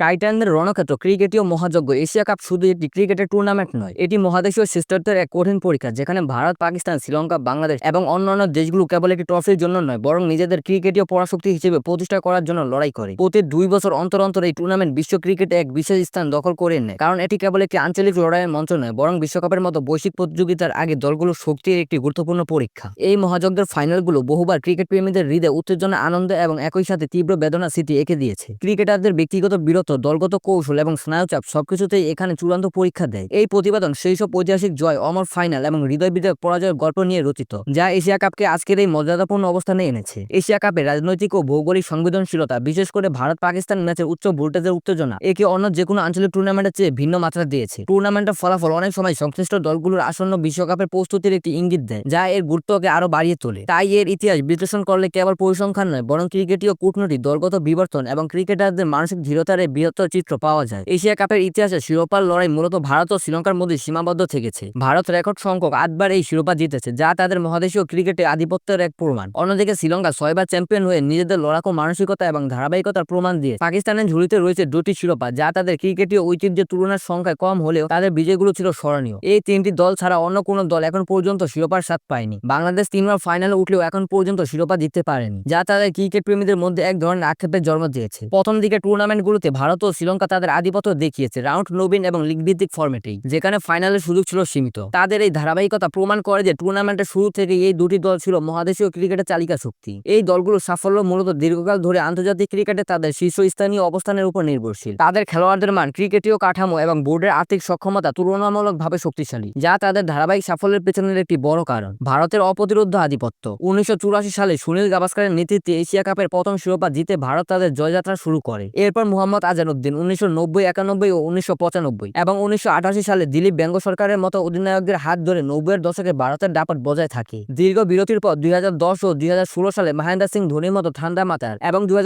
টাইটানদের রণক্ষেত্র ক্রিকেটীয় মহাযজ্ঞ। Asia cup শুধু একটি ক্রিকেটের টুর্নামেন্ট নয়, এটি মহাদেশীয় শ্রেষ্ঠত্বের এক কঠিন পরীক্ষা, যেখানে ভারত, পাকিস্তান, শ্রীলঙ্কা, বাংলাদেশ এবং অন্যান্য দেশগুলো কেবল একটি ট্রফির জন্য নয়, বরং নিজেদের ক্রিকেটীয় পরাশক্তি হিসেবে প্রতিষ্ঠা করার জন্য লড়াই করে। প্রতি দুই বছর অন্তর অন্তর এই টুর্নামেন্ট বিশ্ব ক্রিকেটে এক বিশেষ স্থান দখল করে নেয়, কারণ এটি কেবল একটি আঞ্চলিক লড়াইয়ের মঞ্চ নয়, বরং বিশ্বকাপের মতো বৈশ্বিক প্রতিযোগিতার আগে দলগুলোর শক্তির একটি গুরুত্বপূর্ণ পরীক্ষা। এই মহাযজ্ঞের ফাইনালগুলো বহুবার ক্রিকেট প্রেমীদের হৃদয়ে উত্তেজনা, আনন্দ এবং একই সাথে তীব্র বেদনা স্মৃতি এঁকে দিয়েছে। ক্রিকেটারদের ব্যক্তিগত বীরত্ব দলগত কৌশল এবং স্নায়ুচাপ সবকিছুতেই এখানে চূড়ান্ত পরীক্ষা দেয়। এই প্রতিবেদন সেই সব ঐতিহাসিক জয়, অমর ফাইনাল এবং হৃদয় বিদায়ক পরাজয়ের গল্প নিয়ে রচিত, যা এশিয়া কাপকে আজকের এই মর্যাদাপূর্ণ অবস্থানে এনেছে। এশিয়া কাপে রাজনৈতিক ও ভৌগোলিক সংবেদনশীলতা, বিশেষ করে ভারত পাকিস্তান ম্যাচের উচ্চ ভোল্টেজের উত্তেজনা, একে অন্য যে কোনো আঞ্চলিক টুর্নামেন্টের চেয়ে ভিন্ন মাত্রা দিয়েছে। টুর্নামেন্টের ফলাফল অনেক সময় সংশ্লিষ্ট দলগুলোর আসন্ন বিশ্বকাপের প্রস্তুতির একটি ইঙ্গিত দেয়, যা এর গুরুত্বকে আরও বাড়িয়ে তোলে। তাই এর ইতিহাস বিশ্লেষণ করলে কেবল পরিসংখ্যান নয়, বরং ক্রিকেটীয় কূটনীতি দলগত বিবর্তন এবং ক্রিকেটারদের মানসিক দৃঢ়তার বৃহত্তর চিত্র পাওয়া যায়। এশিয়া কাপের ইতিহাসে শিরোপার লড়াই মূলত ভারত ও শ্রীলঙ্কার মধ্যে সীমাবদ্ধ থেকেছে। ভারত রেকর্ড সংখ্যক আটবার এই শিরোপা জিতেছে, যা তাদের মহাদেশীয় ক্রিকেটে আধিপত্যের এক প্রমাণ। অন্যদিকে শ্রীলঙ্কা ছয়বার চ্যাম্পিয়ন হয়ে নিজেদের লড়াকু মানসিকতা এবং ধারাবাহিকতার প্রমাণ দিয়ে পাকিস্তানের ঝুড়িতে রয়েছে দুটি শিরোপা, যা তাদের ক্রিকেটীয় ঐতিহ্যের তুলনার সংখ্যায় কম হলেও তাদের বিজয়গুলো ছিল স্মরণীয়। এই তিনটি দল ছাড়া অন্য কোনো দল এখন পর্যন্ত শিরোপার স্বাদ পায়নি। বাংলাদেশ তিনবার ফাইনালে উঠলেও এখন পর্যন্ত শিরোপা জিততে পারেনি, যা তাদের ক্রিকেট প্রেমীদের মধ্যে এক ধরনের আক্ষেপের জন্ম দিয়েছে। প্রথম দিকে টুর্নামেন্টগুলোতে ভারত ও শ্রীলঙ্কা তাদের আধিপত্য দেখিয়েছে রাউন্ড নবীন এবং লিগ ভিত্তিক ফর্মেটেই যেখানে ফাইনালের সুযোগ ছিল সীমিত। তাদের এই ধারাবাহিকতা প্রমাণ করে যে টুর্নামেন্টের শুরু থেকে এই দুটি দল ছিল মহাদেশীয় ক্রিকেটের চালিকা শক্তি। এই দলগুলোর সাফল্য মূলত দীর্ঘকাল ধরে আন্তর্জাতিক ক্রিকেটে তাদের শীর্ষস্থানীয় অবস্থানের উপর নির্ভরশীল। তাদের খেলোয়াড়দের মান, ক্রিকেটীয় কাঠামো এবং বোর্ডের আর্থিক সক্ষমতা তুলনামূলকভাবে শক্তিশালী, যা তাদের ধারাবাহিক সাফল্যের পেছনের একটি বড় কারণ। ভারতের অপ্রতিরোধ আধিপত্য। উনিশশো চুরাশি সালে সুনীল গাভাস্কারের নেতৃত্বে এশিয়া কাপের প্রথম শিরোপা জিতে ভারত তাদের জয়যাত্রা শুরু করে। এরপর মোহাম্মদ আজানুদ্দিন উনিশশো নব্বই, একানব্বই ও উনিশশো পঁচানব্বই এবং উনিশশো সালে দিলীপ বেঙ্গ সরকারের মতো অধিনায়কদের হাত ধরে নব্বইয়ের দশকে ভারতের দাপট বজায় থাকে। দীর্ঘ বিরতির পর দুই হাজার দশ ও দুই সালে মহেন্দ্র সিং ধোনির মতো ঠান্ডা মাথার এবং দুই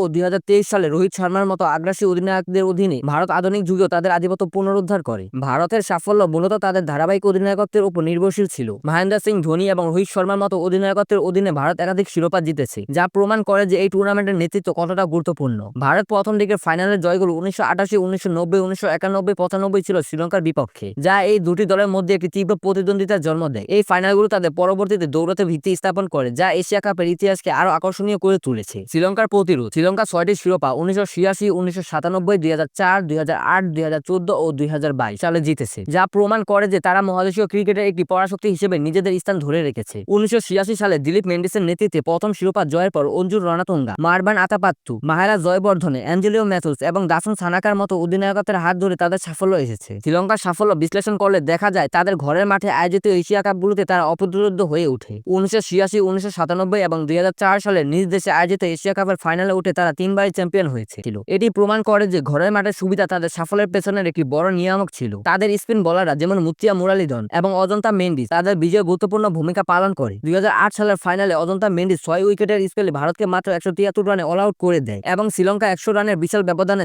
ও দুই সালে রোহিত শর্মার মতো আগ্রাসী অধিনায়কদের অধীনে ভারত আধুনিক যুগেও তাদের আধিপত্য পুনরুদ্ধার করে। ভারতের সাফল্য মূলত তাদের ধারাবাহিক অধিনায়কত্বের উপর নির্ভরশীল ছিল। মহেন্দ্র সিং ধোনি এবং রোহিত শর্মার মতো অধিনায়কত্বের অধীনে ভারত একাধিক শিরোপা জিতেছে, যা প্রমাণ করে যে এই টুর্নামেন্টের নেতৃত্ব কতটা গুরুত্বপূর্ণ। ভারত প্রথম দিকের ফাইনালের জয়গুলো উনিশশো আটাশি, উনিশশো নব্বই, উনিশশো একানব্বই, পঁচানব্বই ছিল শ্রীলঙ্কার বিপক্ষে, যা এই দুটি দলের মধ্যে একটি তীব্র প্রতিদ্বন্দ্বিতার জন্ম দেয়। এই ফাইনালগুলো তাদের পরবর্তীতে দৌড়তে ভিত্তি স্থাপন করে, যা এশিয়া কাপের ইতিহাসকে আরও আকর্ষণীয় করে তুলেছে। শ্রীলঙ্কার প্রতিরোধ শ্রীলঙ্কা ছয়টি শিরোপা, উনিশশো ছিয়াশি, উনিশশো সাতানব্বই, দুই হাজার চার, দুই হাজার আট, দুই হাজার চোদ্দ ও দুই হাজার বাইশ সালে জিতেছে, যা প্রমাণ করে যে তারা মহাদেশীয় ক্রিকেটের একটি পরাশক্তি হিসেবে নিজেদের স্থান ধরে রেখেছে। উনিশশো ছিয়াশি সালে দিলীপ মেন্ডিসের নেতৃত্বে প্রথম শিরোপা জয়ের পর অঞ্জুর রণাতুঙ্গা, মারবান আতাপাত্তু, মাহেরা জয়বর্ধনে, অ্যাঞ্জেলিও ম্যাথুস এবং দাসন সানাকার মতো অধিনায়কত্বের হাত ধরে তাদের সাফল্য এসেছে। শ্রীলঙ্কার সাফল্য বিশ্লেষণ করলে দেখা যায় তাদের ঘরের মাঠে আয়োজিত এশিয়া কাপগুলোতে তারা অপ্রতিরোধ হয়ে ওঠে। উনিশশো ছিয়াশি, উনিশশো সাতানব্বই এবং দুই সালে নিজ দেশে আয়োজিত এশিয়া কাপের ফাইনালে উঠে তারা তিনবারই চ্যাম্পিয়ন হয়েছিল। এটি প্রমাণ করে যে ঘরের মাঠের সুবিধা তাদের সাফল্যের পেছনের একটি বড় নিয়ামক ছিল। তাদের স্পিন বলাররা যেমন মুতিয়া মুরালিধন এবং অজন্তা মেন্ডিস তাদের বিজয়ে গুরুত্বপূর্ণ ভূমিকা পালন করে। দুই হাজার আট সালের ফাইনালে অজন্তা মেন্ডিস ছয় উইকেটের স্পেলে ভারতকে মাত্র একশো তিয়াত্তর রানে অল আউট করে দেয় এবং শ্রীলঙ্কা একশো রানের বিশাল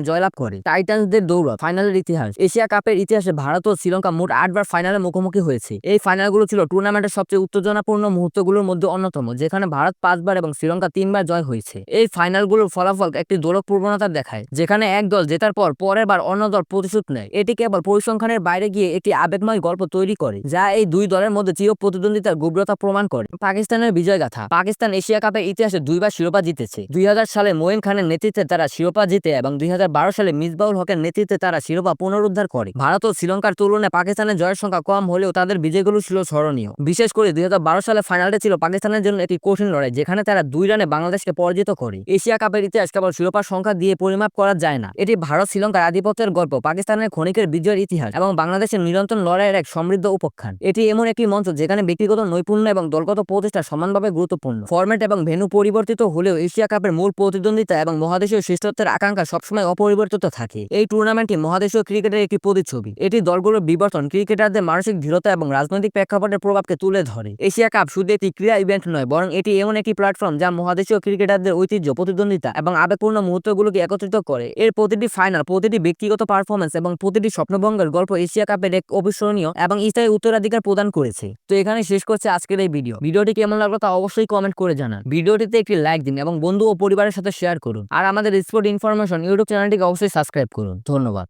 জয়লাভ করে। টাইটান্সদের দৌড় ফাইনালের ইতিহাস। এশিয়া কাপের ইতিহাসে ভারত ও শ্রীলঙ্কা মোট আটবার ফাইনালে মুখোমুখি হয়েছে। এই ফাইনালগুলো ছিল টুর্নামেন্টের সবচেয়ে উত্তেজনাপূর্ণ মুহূর্তগুলোর মধ্যে অন্যতম, যেখানে ভারত পাঁচবার এবং শ্রীলঙ্কা তিনবার জয় হয়েছে। এই ফাইনালগুলোর ফলাফল একটি দৌড়ক প্রবণতা দেখায়, যেখানে এক দল জেতার পর পরের বার অন্য দল প্রতিশোধ নেয়। এটি কেবল পরিসংখ্যানের বাইরে গিয়ে একটি আবেগময় গল্প তৈরি করে, যা এই দুই দলের মধ্যে চির প্রতিদ্বন্দ্বিতার গভীরতা প্রমাণ করে। পাকিস্তানের বিজয় গাথা পাকিস্তান এশিয়া কাপের ইতিহাসে দুইবার শিরোপা জিতেছে। দুই হাজার সালে মোয়েন খানের নেতৃত্বে তারা শিরোপা জিতে এবং দুই সালে মিসবাউল হকের নেতৃত্বে তারা শিরোপা পুনরুদ্ধার করে। ভারত ও শ্রীলঙ্কার তুলনায় পাকিস্তানের জয়ের সংখ্যা কম হলেও তাদের বিজয়গুলো ছিল স্মরণীয়। বিশেষ করে দুই হাজার বারো সালে ফাইনালটা ছিল পাকিস্তানের জন্য একটি কঠিন লড়াই, যেখানে তারা দুই রানে বাংলাদেশকে পরাজিত করে। এশিয়া কাপের ইতিহাস কেবল শিরোপার সংখ্যা দিয়ে পরিমাপ করা যায় না। এটি ভারত শ্রীলঙ্কার আধিপত্যের গল্প, পাকিস্তানের ক্ষণিকের বিজয়ের ইতিহাস এবং বাংলাদেশের নিরন্তর লড়াইয়ের এক সমৃদ্ধ উপখ্যান। এটি এমন একটি মঞ্চ যেখানে ব্যক্তিগত নৈপুণ্য এবং দলগত প্রতিষ্ঠা সমানভাবে গুরুত্বপূর্ণ। ফরম্যাট এবং ভেন্যু পরিবর্তিত হলেও এশিয়া কাপের মূল প্রতিদ্বন্দ্বিতা এবং মহাদেশীয় শ্রেষ্ঠত্বের আকাঙ্ক্ষা সবসময় অপরিবর্তিত থাকে। এই টুর্নামেন্টটি মহাদেশীয় ক্রিকেটের একটি প্রতিচ্ছবি। এটি দলগুলোর বিবর্তন, ক্রিকেটারদের মানসিক দৃঢ়তা এবং রাজনৈতিক প্রেক্ষাপটের প্রভাবকে তুলে ধরে। এশিয়া কাপ শুধু একটি ক্রীড়া ইভেন্ট নয়, বরং এটি এমন একটি প্ল্যাটফর্ম যা মহাদেশীয় ক্রিকেটারদের ঐতিহ্য, প্রতিদ্বন্দ্বিতা এবং আবেগপূর্ণ মুহূর্তগুলোকে একত্রিত করে। এর প্রতিটি ফাইনাল প্রতিটি ব্যক্তিগত পারফরমেন্স এবং প্রতিটি স্বপ্নভঙ্গের গল্প এশিয়া কাপের এক অবিস্মরণীয় এবং স্থায়ী উত্তরাধিকার প্রদান করেছে। তো এখানে শেষ করছে আজকের এই ভিডিও ভিডিওটি কেমন লাগল তা অবশ্যই কমেন্ট করে জানান। ভিডিওটিতে একটি লাইক দিন এবং বন্ধু ও পরিবারের সাথে শেয়ার করুন। আর আমাদের স্পোর্ট ইনফরমেশন ইউটিউব চ্যানেলটিকে অবশ্যই সাবস্ক্রাইব করুন। ধন্যবাদ।